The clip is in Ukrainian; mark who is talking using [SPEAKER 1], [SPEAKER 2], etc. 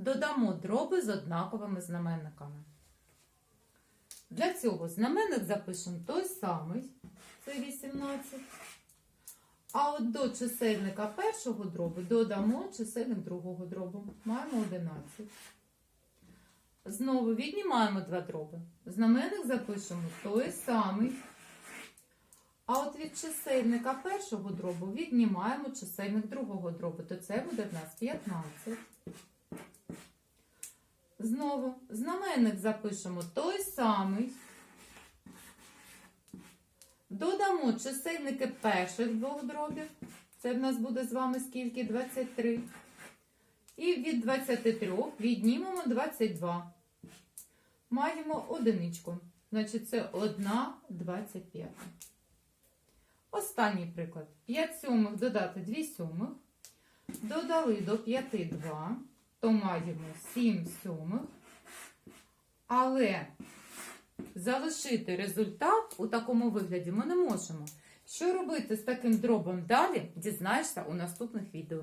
[SPEAKER 1] додамо дроби з однаковими знаменниками. Для цього знаменник запишемо той самий, це 18. А от до чисельника першого дробу додамо чисельник другого дробу. Маємо 11. Знову віднімаємо два дроби. Знаменник запишемо той самий. А от від чисельника першого дробу віднімаємо чисельник другого дробу, то це буде в нас 15. Знову знаменник запишемо той самий. Додамо чисельники перших двох дробів. Це в нас буде з вами скільки? 23. І від 23 віднімемо 22. Маємо одиничку. Значить, це 1 25. Останній приклад. 5 сьомих додати 2 сьомих. Додали до 5 2, то маємо 7 сьомих. Але залишити результат у такому вигляді ми не можемо. Що робити з таким дробом далі, дізнаєшся у наступних відео.